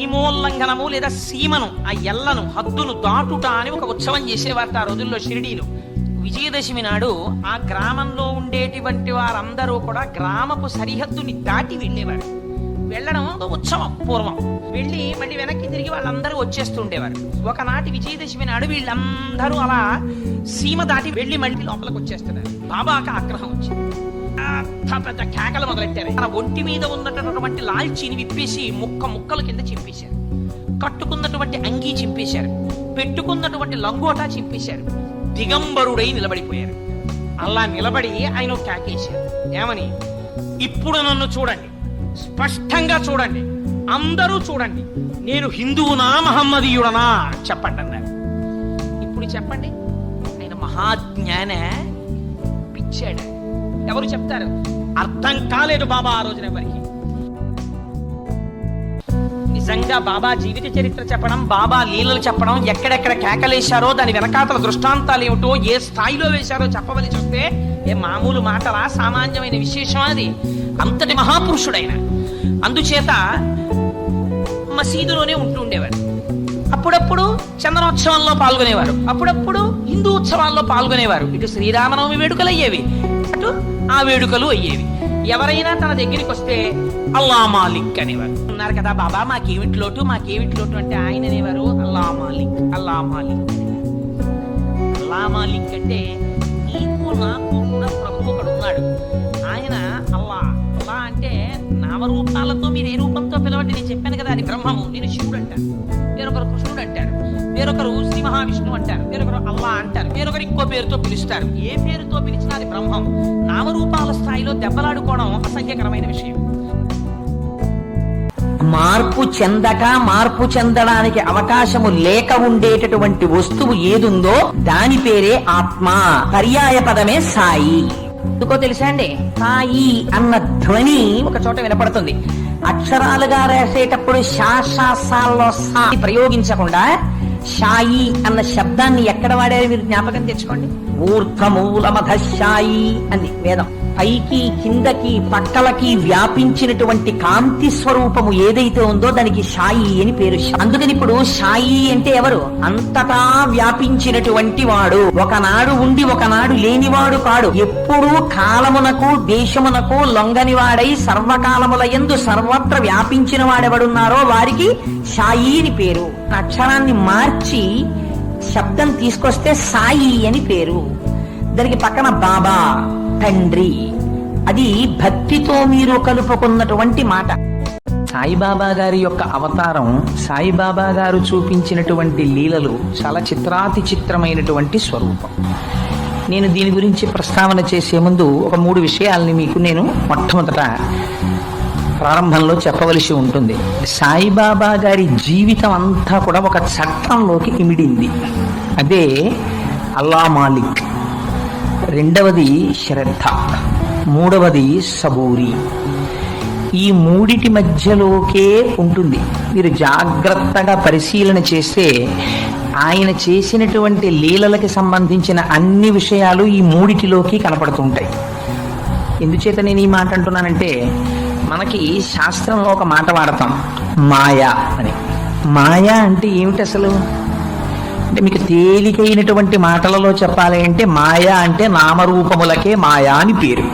సీమోల్లంఘనము లేదా సీమను ఆ ఎల్లను హద్దును దాటుట అని ఒక ఉత్సవం చేసేవారు ఆ రోజుల్లో షిరిడీలో. విజయదశమి నాడు ఆ గ్రామంలో ఉండేటువంటి వారందరూ కూడా గ్రామపు సరిహద్దుని దాటి వెళ్ళేవారు. వెళ్ళడం ఉత్సవం పూర్వం. వెళ్ళి మళ్ళీ వెనక్కి తిరిగి వాళ్ళందరూ వచ్చేస్తుండేవారు. ఒకనాటి విజయదశమి నాడు వీళ్ళందరూ అలా సీమ దాటి వెళ్ళి మళ్ళీ లోపలికి వచ్చేస్తున్నారు. బాబాకి ఆగ్రహం వచ్చింది. కేకలు మొదలెట్టారు. తన ఒంటి మీద ఉన్నటువంటి లాల్చీని విప్పేసి ముక్క ముక్కల కింద చింపేశారు. కట్టుకున్నటువంటి అంగీ చింపేశారు. పెట్టుకున్నటువంటి లంగోటా చింపేశారు. దిగంబరుడై నిలబడిపోయారు. అలా నిలబడి ఆయన ఒక కేకేశారు ఏమని? ఇప్పుడు నన్ను చూడండి. స్పష్టంగా చూడండి. అందరూ చూడండి. నేను హిందువునా మహమ్మదీయుడనా? చెప్పండి అన్నారు. ఇప్పుడు చెప్పండి. ఆయన మహాజ్ఞాన పిచ్చాడు. ఎవరు చెప్తారు? అర్థం కాలేదు బాబా ఆ రోజున ఎవరికి. నిజంగా బాబా జీవిత చరిత్ర చెప్పడం బాబా లీలలు చెప్పడం ఎక్కడెక్కడ కేకలేశారో దాని వెనకాతల దృష్టాంతాలు ఏమిటో ఏ స్థాయిలో వేశారో చెప్పవలసి వస్తే ఏ మామూలు మాటలా సామాన్యమైన విశేషం అది? అంతటి మహాపురుషుడైన. అందుచేత మసీదులోనే ఉంటూ ఉండేవారు అప్పుడప్పుడు చందనోత్సవంలో పాల్గొనేవారు. అప్పుడప్పుడు హిందూ ఉత్సవాల్లో పాల్గొనేవారు. ఇటు శ్రీరామనవమి వేడుకలు అయ్యేవి. అటు ఆ వేడుకలు అయ్యేవి. ఎవరైనా తన దగ్గరికి వస్తే అల్లా మాలిక్ అనేవారు. ఉన్నారు కదా బాబా మాకేమిటి లోటు మాకేమిటి లోటు అంటే ఆయన అనేవారు అల్లా మాలిక్ అల్లా మాలిక్ అల్లా మాలిక్ అంటే నీకు నాకు ఉన్న ప్రభు ఒకడు ఉన్నాడు. ఆయన అల్లా. అల్లా అంటే నామరూపాలతో మీరు ఏ రూపంతో పిలవండి? నేను చెప్పాను కదా అది బ్రహ్మము. నేను శివుడు అంటాను. వేరొకరు కృష్ణుడు అంటారు. వేరొకరు శ్రీ మహావిష్ణువు అంటారు. వేరొకరు అల్లా అంటారు. వేరొకరు ఇంకో పేరుతో పిలుస్తారు. ఏ పేరుతో పిలిచినా అది బ్రహ్మం. నామరూపాల స్థాయిలో దెబ్బలాడుకోవడం అసహ్యకరమైన విషయం. మార్పు చెందక మార్పు చెందడానికి అవకాశము లేక ఉండేటటువంటి వస్తువు ఏదుందో దాని పేరే ఆత్మ. పర్యాయ పదమే సాయి. ఎందుకో తెలుసా అండి? సాయి అన్న ధ్వని ఒక చోట వినపడుతుంది. అక్షరాలుగా రాసేటప్పుడు శాశాసాల్లో సా. ప్రయోగించకుండా షాయి అన్న శబ్దాన్ని ఎక్కడ వాడారు? మీరు జ్ఞాపకం తెచ్చుకోండి. ఊర్ధమూలమధ షాయి అంది వేదం. పైకి కిందకి పక్కలకి వ్యాపించినటువంటి కాంతి స్వరూపము ఏదైతే ఉందో దానికి సాయి అని పేరు. అందుకని ఇప్పుడు సాయి అంటే ఎవరు? అంతటా వ్యాపించినటువంటి వాడు. ఒకనాడు ఉండి ఒకనాడు లేనివాడు కాడు. ఎప్పుడూ కాలమునకు దేశమునకు లొంగని వాడై సర్వకాలముల ఎందు సర్వత్ర వ్యాపించిన వాడెవడున్నారో వారికి సాయి అని పేరు. అక్షరాన్ని మార్చి శబ్దం తీసుకొస్తే సాయి అని పేరు. దానికి పక్కన బాబా తండ్రి. అది భక్తితో మీరు కలుపుకున్నటువంటి మాట. సాయిబాబా గారి యొక్క అవతారం సాయిబాబా గారు చూపించినటువంటి లీలలు చాలా చిత్రాతి చిత్రమైనటువంటి స్వరూపం. నేను దీని గురించి ప్రస్తావన చేసే ముందు ఒక మూడు విషయాల్ని మీకు నేను మొట్టమొదట ప్రారంభంలో చెప్పవలసి ఉంటుంది. సాయిబాబా గారి జీవితం అంతా కూడా ఒక చట్టంలోకి ఇమిడింది. అదే అల్లా మాలిక్. రెండవది శ్రద్ధ మూడవది సబూరి. ఈ మూడిటి మధ్యలోకే ఉంటుంది. మీరు జాగ్రత్తగా పరిశీలన చేస్తే ఆయన చేసినటువంటి లీలలకి సంబంధించిన అన్ని విషయాలు ఈ మూడిటిలోకి కనపడుతుంటాయి. ఎందుచేత నేను ఈ మాట అంటున్నానంటే మనకి శాస్త్రంలో ఒక మాట వాడతాం మాయా అని. మాయా అంటే ఏమిటి అసలు అంటే మీకు తేలికైనటువంటి మాటలలో చెప్పాలి అంటే మాయా అంటే నామరూపములకే మాయా అని పేరు.